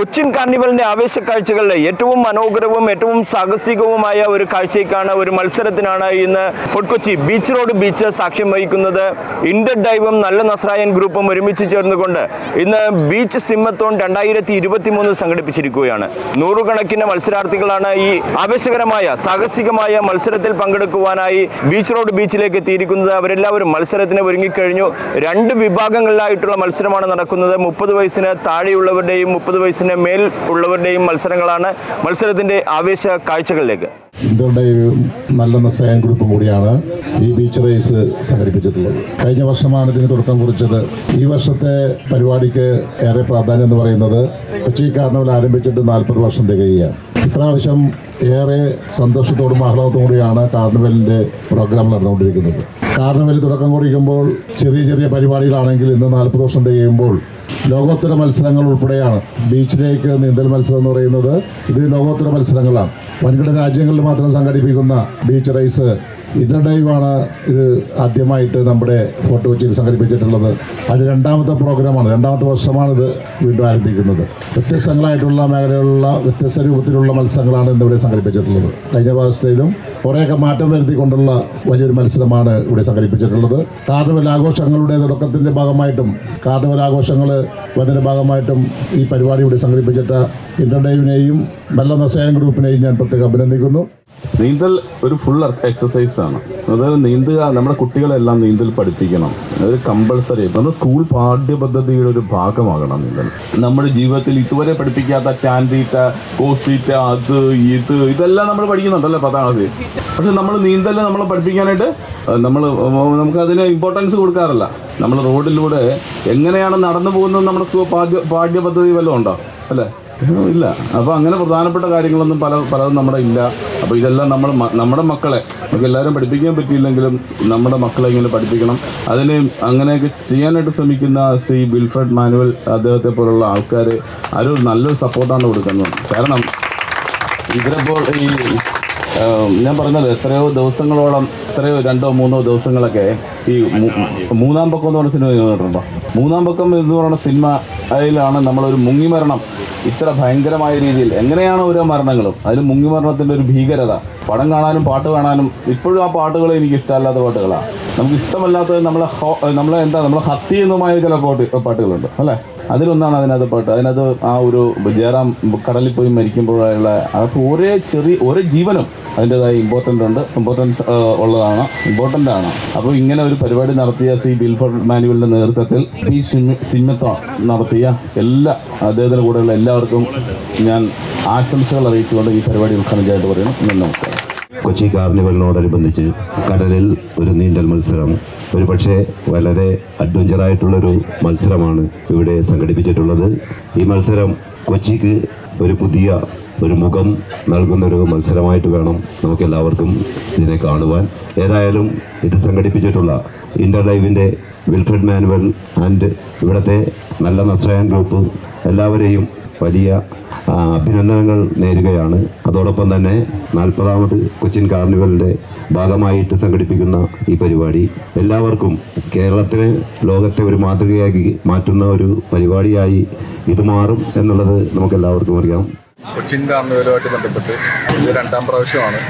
കൊച്ചിൻ കാർണിവലിന്റെ ആവേശ കാഴ്ചകളിലെ ഏറ്റവും മനോഹരവും ഏറ്റവും സാഹസികവുമായ ഒരു കാഴ്ചയ്ക്കാണ് ഒരു മത്സരത്തിനാണ് ഇന്ന് Fort Kochi beach road beach സാക്ഷ്യം വഹിക്കുന്നത്. ഇന്റർ ഡൈവും നല്ല നസ്രായൻ ഗ്രൂപ്പും ഒരുമിച്ച് ചേർന്നുകൊണ്ട് ഇന്ന് ബീച്ച് സിമ്മത്തോൺ രണ്ടായിരത്തി ഇരുപത്തി മൂന്ന് സംഘടിപ്പിച്ചിരിക്കുകയാണ്. നൂറുകണക്കിന് മത്സരാർത്ഥികളാണ് ഈ ആവേശകരമായ സാഹസികമായ മത്സരത്തിൽ പങ്കെടുക്കുവാനായി ബീച്ച് റോഡ് ബീച്ചിലേക്ക് എത്തിയിരിക്കുന്നത്. അവരെല്ലാവരും മത്സരത്തിന് ഒരുങ്ങിക്കഴിഞ്ഞു. രണ്ട് വിഭാഗങ്ങളിലായിട്ടുള്ള മത്സരമാണ് നടക്കുന്നത്. മുപ്പത് വയസ്സിന് താഴെയുള്ളവരുടെയും മുപ്പത് വയസ്സിന് മേൽ ഉള്ളവരുടെയും മത്സരങ്ങളാണ് മത്സരത്തിന്റെ ആവേശ കാഴ്ചകളിലേക്ക്. ഇന്ത്യയുടെ ഒരു നല്ല നിസ്സയം ഗ്രൂപ്പ് കൂടിയാണ് ഈ ബീച്ച് റേസ് സംഘടിപ്പിച്ചിട്ടുള്ളത്. കഴിഞ്ഞ വർഷമാണ് ഇതിന് തുടക്കം കുറിച്ചത്. ഈ വർഷത്തെ പരിപാടിക്ക് ഏറെ പ്രാധാന്യം എന്ന് പറയുന്നത് കൊച്ചി കാർണിവൽ ആരംഭിച്ചിട്ട് നാൽപ്പത് വർഷം തികയുകയാണ്. ഇപ്രാവശ്യം ഏറെ സന്തോഷത്തോടും ആഹ്ലാദത്തോടും കൂടിയാണ് കാർണിവലിന്റെ പ്രോഗ്രാം നടന്നുകൊണ്ടിരിക്കുന്നത്. കാർണിവൽ തുടക്കം കുറിക്കുമ്പോൾ ചെറിയ ചെറിയ പരിപാടികളാണെങ്കിൽ ഇന്ന് നാൽപ്പത് വർഷം തികയുമ്പോൾ ലോകോത്തര മത്സരങ്ങൾ ഉൾപ്പെടെയാണ്. ബീച്ചിലേക്ക് നീന്തൽ മത്സരം എന്ന് പറയുന്നത് ഇത് ലോകോത്തര മത്സരങ്ങളാണ്. വൻകിട രാജ്യങ്ങളിൽ മാത്രം സംഘടിപ്പിക്കുന്ന ബീച്ച് റേസ് ഇന്നഡൈവാണ് ഇത് ആദ്യമായിട്ട് നമ്മുടെ ഫോർട്ട് കൊച്ചിയിൽ സംഘടിപ്പിച്ചിട്ടുള്ളത്. അത് രണ്ടാമത്തെ പ്രോഗ്രാമാണ് രണ്ടാമത്തെ വർഷമാണ് ഇത് വീണ്ടും ആരംഭിക്കുന്നത്. വ്യത്യസ്തങ്ങളായിട്ടുള്ള മേഖലകളിലുള്ള വ്യത്യസ്ത രൂപത്തിലുള്ള മത്സരങ്ങളാണ് ഇന്നിവിടെ സംഘടിപ്പിച്ചിട്ടുള്ളത്. കഴിഞ്ഞ പ്രാവശ്യത്തിലും കുറേയൊക്കെ മാറ്റം വരുത്തിക്കൊണ്ടുള്ള വലിയൊരു മത്സരമാണ് ഇവിടെ സംഘടിപ്പിച്ചിട്ടുള്ളത്. കാർണിവൽ ആഘോഷങ്ങളുടെ തുടക്കത്തിന്റെ ഭാഗമായിട്ടും കാർണിവൽ ആഘോഷങ്ങൾ വന്നതിന്റെ ഭാഗമായിട്ടും ഈ പരിപാടി ഇവിടെ സംഘടിപ്പിച്ചിട്ട് ഇന്റർ ഡൈവിനെയും നല്ല നസയൻ ഗ്രൂപ്പിനെയും ഞാൻ പ്രത്യേകം അഭിനന്ദിക്കുന്നു. നീന്തൽ ഒരു ഫുൾ എക്സസൈസ് ആണ്. അതായത് നീന്തുക നമ്മുടെ കുട്ടികളെല്ലാം നീന്തൽ പഠിപ്പിക്കണം. അതൊരു കമ്പൾസറി നമ്മുടെ സ്കൂൾ പാഠ്യപദ്ധതിയുടെ ഒരു ഭാഗമാകണം നീന്തൽ. നമ്മുടെ ജീവിതത്തിൽ ഇതുവരെ പഠിപ്പിക്കാത്ത ചാൻഡീറ്റ കോസ്റ്റീറ്റ അത് ഇത് ഇതെല്ലാം നമ്മൾ പഠിക്കുന്നുണ്ടല്ലേ ക്ലാസ്സിൽ പക്ഷെ നമ്മൾ നീന്തൽ നമ്മൾ പഠിപ്പിക്കാനായിട്ട് നമ്മൾ നമുക്ക് അതിന് ഇമ്പോർട്ടൻസ് കൊടുക്കാറില്ല. നമ്മൾ റോഡിലൂടെ എങ്ങനെയാണ് നടന്നു പോകുന്നത് നമ്മുടെ പാഠ്യ പാഠ്യപദ്ധതി വല്ലതും ഉണ്ടോ? അല്ലേ? ഇല്ല അപ്പോൾ അങ്ങനെ പ്രധാനപ്പെട്ട കാര്യങ്ങളൊന്നും പല പലതും നമ്മുടെ ഇല്ല. അപ്പോൾ ഇതെല്ലാം നമ്മൾ നമ്മുടെ മക്കളെ നമുക്ക് എല്ലാവരും പഠിപ്പിക്കാൻ പറ്റിയില്ലെങ്കിലും നമ്മുടെ മക്കളെ ഇങ്ങനെ പഠിപ്പിക്കണം. അതിന് അങ്ങനെയൊക്കെ ചെയ്യാനായിട്ട് ശ്രമിക്കുന്ന ശ്രീ ബിൽഫ്രഡ് മാനുവൽ അദ്ദേഹത്തെ പോലുള്ള ആൾക്കാർ ആരും നല്ലൊരു സപ്പോർട്ടാണ് കൊടുക്കുന്നത്. കാരണം ഇതിനിപ്പോൾ ഈ ഞാൻ പറഞ്ഞത് എത്രയോ ദിവസങ്ങളോളം എത്രയോ രണ്ടോ മൂന്നോ ദിവസങ്ങളൊക്കെ ഈ മൂന്നാം പക്കം എന്ന് പറഞ്ഞ സിനിമ ചെയ്തിട്ടുണ്ടോ മൂന്നാം പക്കം എന്ന് പറയുന്ന സിനിമ അതിലാണ് നമ്മളൊരു മുങ്ങിമരണം ഇത്ര ഭയങ്കരമായ രീതിയിൽ എങ്ങനെയാണ് ഓരോ മരണങ്ങളും? അതിൽ മുങ്ങിമരണത്തിന്റെ ഒരു ഭീകരത. പടം കാണാനും പാട്ട് കാണാനും ഇപ്പോഴും ആ പാട്ടുകൾ എനിക്ക് ഇഷ്ടമല്ലാത്ത പാട്ടുകളാണ് നമുക്ക് ഇഷ്ടമല്ലാത്തത് നമ്മളെ നമ്മളെ എന്താ നമ്മളെ ഹത്തി എന്നുമായ ചില പാട്ട് പാട്ടുകളുണ്ട് അല്ലേ? അതിലൊന്നാണ് അതിനകത്ത് പാട്ട്. അതിനകത്ത് ആ ഒരു ജയറാം കടലിൽ പോയി മരിക്കുമ്പോഴുള്ള അതൊക്കെ ഒരേ ചെറിയ ഒരേ ജീവനും അതിന്റെതായ ഇമ്പോർട്ടന്റ് ഉണ്ട്. ഇമ്പോർട്ടൻസ് ഉള്ളതാണ് ഇമ്പോർട്ടന്റ് ആണ്. അപ്പോൾ ഇങ്ങനെ ഒരു പരിപാടി നടത്തിയ സി ബിൽഫോർഡ് മാനുവലിന്റെ നേതൃത്വത്തിൽ പി സിമ്മത്തോൺ നടത്തിയ എല്ലാ അദ്ദേഹത്തിന്റെ കൂടെയുള്ള എല്ലാവർക്കും ഞാൻ ആശംസകൾ അറിയിച്ചുകൊണ്ട് ഈ പരിപാടി ഉദ്ഘാടനം ചെയ്തിട്ട് പറയുന്നു. നമസ്കാരം. കൊച്ചി കാർണിവലിനോടനുബന്ധിച്ച് കടലിൽ ഒരു നീന്തൽ മത്സരം. ഒരു പക്ഷേ വളരെ അഡ്വഞ്ചറായിട്ടുള്ളൊരു മത്സരമാണ് ഇവിടെ സംഘടിപ്പിച്ചിട്ടുള്ളത്. ഈ മത്സരം കൊച്ചിക്ക് ഒരു പുതിയ ഒരു മുഖം നൽകുന്നൊരു മത്സരമായിട്ട് വേണം നമുക്ക് എല്ലാവർക്കും ഇതിനെ കാണുവാൻ. ഏതായാലും ഇത് സംഘടിപ്പിച്ചിട്ടുള്ള ഇന്റർലൈവിന്റെ വിൽഫ്രഡ് മാനുവൽ ആൻഡ് ഇവിടുത്തെ നല്ല നസ്രായൻ ഗ്രൂപ്പ് എല്ലാവരെയും വലിയ അഭിനന്ദനങ്ങൾ നേരുകയാണ്. അതോടൊപ്പം തന്നെ നാൽപ്പതാമത് കൊച്ചിൻ കാർണിവലിന്റെ ഭാഗമായിട്ട് സംഘടിപ്പിക്കുന്ന ഈ പരിപാടി എല്ലാവർക്കും കേരളത്തിനെ ലോകത്തെ ഒരു മാതൃകയാക്കി മാറ്റുന്ന ഒരു പരിപാടിയായി ഇത് മാറും എന്നുള്ളത് നമുക്ക് എല്ലാവർക്കും അറിയാം. കൊച്ചിൻ കാർണിവലുമായിട്ട് ബന്ധപ്പെട്ട് ഇത് രണ്ടാം പ്രാവശ്യമാണ്.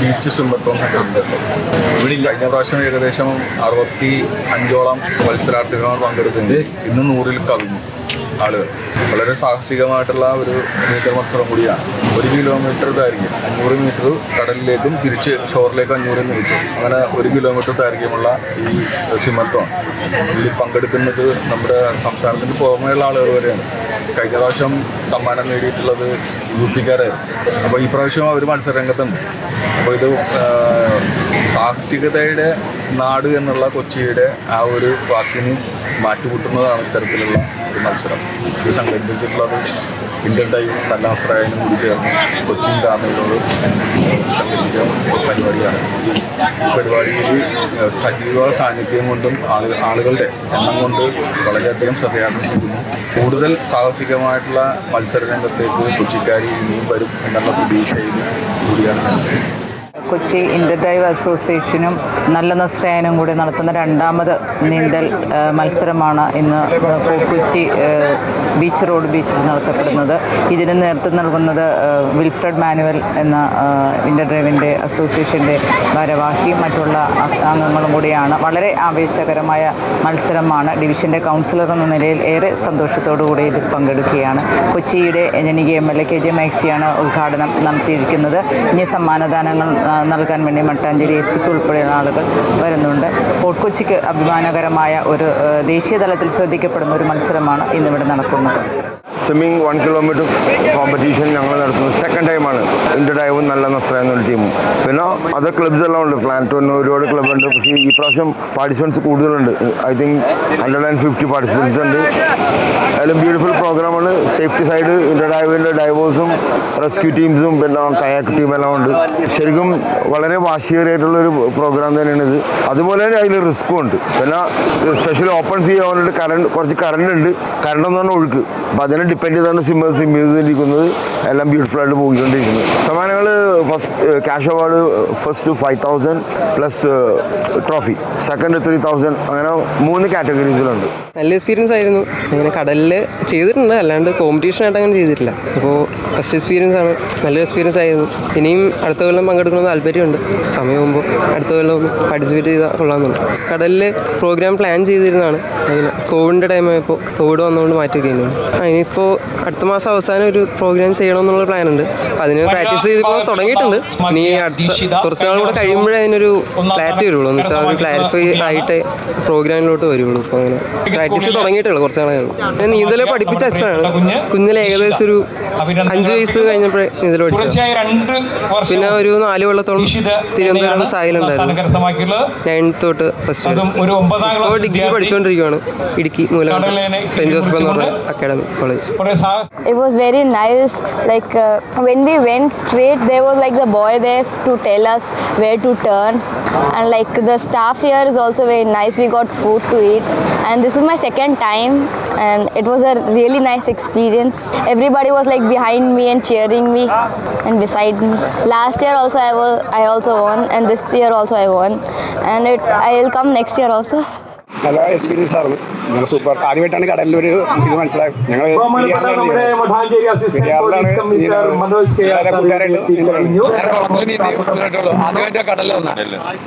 ബീച്ച് സ്വിമ്മത്തോൺ ഇവിടെ കഴിഞ്ഞ പ്രാവശ്യം ഏകദേശം അറുപത്തി അഞ്ചോളം മത്സരാർത്ഥികളാണ് പങ്കെടുക്കുന്നത് ഇന്ന് നൂറിൽ കവിഞ്ഞു. ആളുകൾ വളരെ സാഹസികമായിട്ടുള്ള ഒരു നീന്തൽ മത്സരം കൂടിയാണ്. ഒരു കിലോമീറ്റർ ദൈർഘ്യം. അഞ്ഞൂറ് മീറ്റർ കടലിലേക്കും തിരിച്ച് ഷോറിലേക്കും അഞ്ഞൂറ് മീറ്റർ അങ്ങനെ ഒരു കിലോമീറ്റർ ദൈർഘ്യമുള്ള ഈ സിമത്തോൺ ഇതിൽ പങ്കെടുക്കുന്നത് നമ്മുടെ സംസ്ഥാനത്തിന് പുറമെയുള്ള ആളുകൾ വരെയാണ്. കഴിഞ്ഞ പ്രാവശ്യം സമ്മാനം നേടിയിട്ടുള്ളത് യു പിക്കാരായിരുന്നു. അപ്പോൾ ഈ പ്രാവശ്യം അവർ മത്സരരംഗത്തുണ്ട്. അപ്പോൾ ഇത് സാഹസികതയുടെ നാട് എന്നുള്ള കൊച്ചിയുടെ ആ ഒരു വാക്കിന് മാറ്റുകൂട്ടുന്നതാണ് ഇത്തരത്തിലുള്ള ഒരു മത്സരം. ഇത് സംഘടിപ്പിച്ചിട്ടുള്ളത് ഇന്ത്യൻ ടൈം നല്ല ആശ്രയനും കൂടി ചേർന്ന് കൊച്ചിൻ ഡാമിനോട് സംഘടിപ്പിച്ച പരിപാടിയാണ്. ഈ പരിപാടിയിൽ സജീവ സാന്നിധ്യം കൊണ്ടും ആളുകൾ ആളുകളുടെ എണ്ണം കൊണ്ട് വളരെയധികം ശ്രദ്ധയാകർഷിക്കുന്നു. കൂടുതൽ സാഹസികമായിട്ടുള്ള മത്സര രംഗത്തേക്ക് കൊച്ചിക്കാരി ഇനിയും വരും എന്നുള്ള പ്രതീക്ഷയിൽ കൂടിയാണ്. കൊച്ചി ഇന്റർഡൈവ് അസോസിയേഷനും നല്ല നസ്രായനും കൂടി നടത്തുന്ന രണ്ടാമത് നീന്തൽ മത്സരമാണ് ഇന്ന് കൊച്ചി ബീച്ച് റോഡ് ബീച്ചിൽ നടത്തപ്പെടുന്നത്. ഇതിന് നേതൃത്വം നൽകുന്നത് വിൽഫ്രഡ് മാനുവൽ എന്ന ഇന്റർഡ്രൈവിന്റെ അസോസിയേഷന്റെ ഭാരവാഹി മറ്റുള്ള അംഗങ്ങളും കൂടിയാണ്. വളരെ ആവേശകരമായ മത്സരമാണ്. ഡിവിഷന്റെ കൗൺസിലർ എന്ന നിലയിൽ ഏറെ സന്തോഷത്തോടു കൂടി ഇതിൽ പങ്കെടുക്കുകയാണ്. കൊച്ചിയുടെ ജനകീയ M L A K J മാക്സിയാണ് ഉദ്ഘാടനം നടത്തിയിരിക്കുന്നത്. ഇനി സമ്മാനദാനങ്ങൾ നൽകാൻ വേണ്ടി മട്ടാഞ്ചേരി എസ് സിക്ക് ഉൾപ്പെടെയുള്ള ആളുകൾ വരുന്നുണ്ട്. ഫോർട്ട് കൊച്ചിക്ക് അഭിമാനകരമായ ഒരു ദേശീയ തലത്തിൽ ശ്രദ്ധിക്കപ്പെടുന്ന ഒരു മത്സരമാണ് ഇന്നിവിടെ നടക്കുന്നത്. സ്വിമ്മിംഗ് വൺ കിലോമീറ്റർ കോമ്പറ്റീഷൻ ഞങ്ങൾ നടത്തുന്നത് സെക്കൻഡ് ടൈമാണ് ഇന്ത്യ ഡൈവും നല്ല നസ്ര എന്നൊരു ടീമും പിന്നെ അതർ ക്ലബ്സ് എല്ലാം ഉണ്ട്. പ്ലാനറ്റ് വന്ന് ഒരുപാട് ക്ലബ് ഉണ്ട്. പക്ഷേ ഈ പ്രാവശ്യം പാർട്ടിസിപ്പൻസ് കൂടുതലുണ്ട്. I think hundred and fifty participants ഉണ്ട്. അതിലും ബ്യൂട്ടിഫുൾ പ്രോഗ്രാമാണ് സേഫ്റ്റി സൈഡ് ഇന്റെ ഡൈവിന്റെ ഡൈവേഴ്സും റെസ്ക്യൂ ടീംസും പിന്നെ കയാക്ക് ടീമെല്ലാം ഉണ്ട്. ശരിക്കും വളരെ വാശിയേറിയായിട്ടുള്ളൊരു പ്രോഗ്രാം തന്നെയാണ് ഇത്. അതുപോലെ തന്നെ അതിൽ റിസ്ക്കും ഉണ്ട്. പിന്നെ സ്പെഷ്യൽ ഓപ്പൺ സീ ആവാനായിട്ട് കറണ്ട് കുറച്ച് കറണ്ട് ഉണ്ട്. കറണ്ട് എന്ന് പറഞ്ഞാൽ ഒഴുക്ക്. അപ്പോൾ അതിനെ ഡിപ്പെൻഡ് ചെയ്താണ് സിമ്മേഴ്സ് സിമ്മേഴ്സ് ഇരിക്കുന്നത് എല്ലാം ബ്യൂട്ടിഫുൾ ആയിട്ട് പോയിക്കൊണ്ടിരിക്കുന്നത്. സമ്മാനങ്ങൾ first cash award first five thousand plus trophy second three thousand അങ്ങനെ മൂന്ന് കാറ്റഗറീസിലുണ്ട് നല്ല എക്സ്പീരിയൻസ് ആയിരുന്നു. അങ്ങനെ കടലിൽ ചെയ്തിട്ടുണ്ട്. അല്ലാണ്ട് കോമ്പറ്റീഷൻ ആയിട്ട് അങ്ങനെ ചെയ്തിട്ടില്ല. അപ്പോൾ ഫസ്റ്റ് എക്സ്പീരിയൻസ് ആണ്. നല്ല എക്സ്പീരിയൻസ് ആയിരുന്നു. ഇനിയും അടുത്ത കൊല്ലം പങ്കെടുക്കണമെന്ന് താല്പര്യമുണ്ട്. സമയമാകുമ്പോൾ അടുത്ത കൊല്ലം ഒന്ന് പാർട്ടിസിപ്പേറ്റ് ചെയ്താൽ കൊള്ളാമെന്നുണ്ട്. കടലിൽ പ്രോഗ്രാം പ്ലാൻ ചെയ്തിരുന്നതാണ്. അങ്ങനെ കോവിഡിന്റെ ടൈം ആയപ്പോൾ കോവിഡ് വന്നുകൊണ്ട് മാറ്റി വയ്ക്കുന്നു അതിനിപ്പോൾ അടുത്ത മാസം അവസാനം ഒരു പ്രോഗ്രാം ചെയ്യണമെന്നുള്ള അപ്പോൾ അതിന് പ്രാക്ടീസ് ചെയ്തിപ്പോൾ തുടങ്ങിയിട്ടുണ്ട്. ഇനി അടുത്ത കുറച്ച് നാൾ കൂടെ കഴിയുമ്പോഴേ അതിനൊരു ക്ലാരിറ്റി വരുള്ളൂ. എന്ന് വെച്ചാൽ ക്ലാരിഫൈ ആയിട്ട് പ്രോഗ്രാമിലോട്ട് വരുള്ളൂ. അപ്പോൾ അങ്ങനെ പ്രാക്ടീസ് തുടങ്ങിയിട്ടുള്ളൂ കുറച്ച് നാളെ നീന്തൽ പഠിപ്പിച്ച അച്ഛനാണ്. കുഞ്ഞിൽ ഏകദേശം ഒരു അഞ്ച് വയസ്സ് കഴിഞ്ഞപ്പോഴേ നീന്തൽ പഠിച്ചു രണ്ട് വർഷം പിന്നെ ഒരു നാല് വെള്ളത്തോളം തിരുവനന്തപുരം സായിലുണ്ടായിരുന്നു നയൻത്ത് തൊട്ട് ഫസ്റ്റ് ഇപ്പോൾ ക്ലാസ് ഡിഗ്രി പഠിച്ചുകൊണ്ടിരിക്കുകയാണ് ഇടുക്കി മൂലം സെന്റ് ജോസഫ് എന്ന് പറഞ്ഞ academy college it was it was very nice like uh, when we went straight there was like the boy there to tell us where to turn and like the staff here is also very nice we got food to eat and this is my second time and it was a really nice experience everybody was like behind me and cheering me and beside me last year also i was i also won and this year also i won and it i will come next year also നല്ല experience ആയിരുന്നു ഞങ്ങൾ super. ആദ്യമായിട്ടാണ് കടലിൽ ഒരു ഇത് മനസ്സിലായത് ഞങ്ങൾ ആദ്യമായിട്ട് കടലിൽ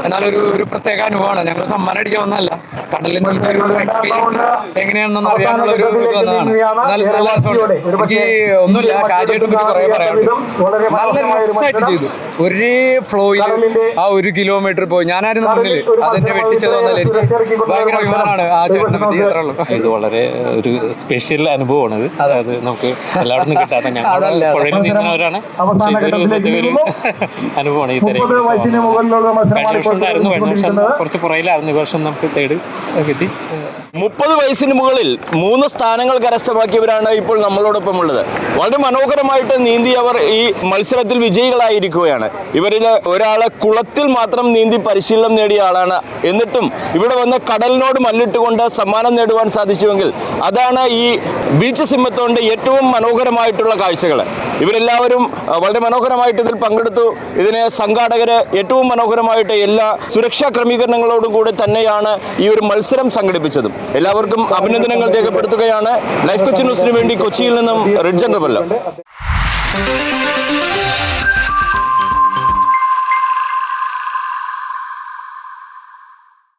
എന്നാൽ ഒരു ഒരു പ്രത്യേക അനുഭവമാണ്. ഞങ്ങൾ സമ്മാനം അടിക്കാൻ ഒന്നല്ല കടലിൽ ഒരു എക്സ്പീരിയൻസ് എങ്ങനെയാണെന്ന് അറിയാനുള്ള ഒരു ഇത് വന്നതാണ്. എന്നാൽ നല്ല രസമുണ്ട്. എനിക്ക് ഒന്നുമില്ല. കാര്യമായിട്ട് കുറേ പറയാനുണ്ട്. നല്ല രസമായിട്ട് ചെയ്തു. ഒരേ ഫ്ലോയിൽ ആ ഒരു കിലോമീറ്റർ പോയി. ഞാനായിരുന്നു മുന്നിൽ അതെന്നെ വെട്ടിച്ചത് വന്നാൽ എനിക്ക് ഭയങ്കര അഭിമാനമാണ്. ആ ചേട്ടനെ പറ്റി ഇത് വളരെ ഒരു സ്പെഷ്യൽ അനുഭവമാണ് ഇത് അതായത് നമുക്ക് എല്ലായിടത്തും കിട്ടാത്ത ഞങ്ങൾ പുഴയിൽ നീന്തുന്നവരാണ് അനുഭവമാണ് ഈ തരം കഴിഞ്ഞ വർഷം ഉണ്ടായിരുന്നു. കഴിഞ്ഞ വർഷം കുറച്ച് പുറയിലായിരുന്നു ഈ വർഷം നമുക്ക് തേട് കിട്ടി. മുപ്പത് വയസ്സിന് മുകളിൽ മൂന്ന് സ്ഥാനങ്ങൾ കരസ്ഥമാക്കിയവരാണ് ഇപ്പോൾ നമ്മളോടൊപ്പം ഉള്ളത് വളരെ മനോഹരമായിട്ട് നീന്തിയവർ ഈ മത്സരത്തിൽ വിജയികളായിരിക്കുകയാണ്. ഇവരിൽ ഒരാളെ കുളത്തിൽ മാത്രം നീന്തി പരിശീലനം നേടിയ ആളാണ്. എന്നിട്ടും ഇവിടെ വന്ന് കടലിനോട് മല്ലിട്ടുകൊണ്ട് സമ്മാനം നേടുവാൻ സാധിച്ചുവെങ്കിൽ അതാണ് ഈ ബീച്ച് സിംഹത്തോണ്ട് ഏറ്റവും മനോഹരമായിട്ടുള്ള കാഴ്ചകൾ ഇവരെല്ലാവരും വളരെ മനോഹരമായിട്ട് ഇതിൽ പങ്കെടുത്തു. ഇതിനെ സംഘാടകർ ഏറ്റവും മനോഹരമായിട്ട് എല്ലാ സുരക്ഷാ ക്രമീകരണങ്ങളോടും കൂടി തന്നെയാണ് ഈ ഒരു മത്സരം സംഘടിപ്പിച്ചതും. എല്ലാവർക്കും അഭിനന്ദനങ്ങൾ രേഖപ്പെടുത്തുകയാണ്. ലൈഫ് കൊച്ചി ന്യൂസിന് വേണ്ടി കൊച്ചിയിൽ നിന്നും റിഡ്ജൻ റബല്ല